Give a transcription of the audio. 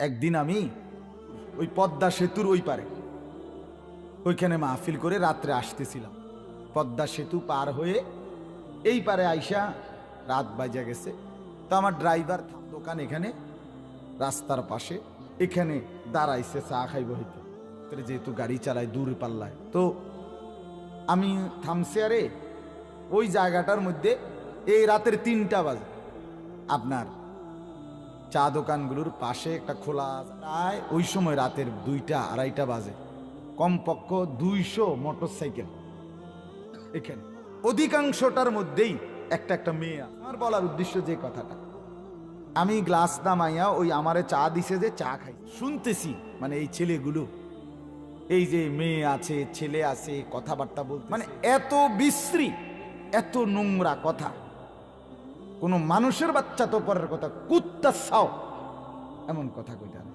একদিন আমি ওই পদ্মা সেতুর ওই পারে, ওইখানে মাহফিল করে রাত্রে আসতেছিলাম। পদ্মা সেতু পার হয়ে এই পারে আইসা রাত বাজা গেছে। তো আমার ড্রাইভার দোকান এখানে, রাস্তার পাশে, এখানে দাঁড়াইছে, চা খাইব হইতে। যেহেতু গাড়ি চালায়, দূর পাল্লায়। তো আমি থামছি, আরে ওই জায়গাটার মধ্যে এই রাতের তিনটা বাজে। আপনার চা দোকানগুলোর পাশে একটা খোলা প্রায় ওই সময় রাতের দুইটা, আড়াইটা বাজে। কমপক্ষ দুইশো মোটর সাইকেল এখানে অধিকাংশটার মধ্যেই একটা একটা মেয়ে। আমার বলার উদ্দেশ্য যে কথাটা, আমি গ্লাস নামাইয়া ওই আমারে চা দিছে যে চা খাই। শুনতেছি মানে এই ছেলেগুলো, এই যে মেয়ে আছে, ছেলে আছে, কথাবার্তা বলতে মানে এত বিশ্রী, এত নোংরা কথা। কোনো মানুষের বাচ্চা তো পরের কথা কুত্তা সাও। এমন কথা কইতাম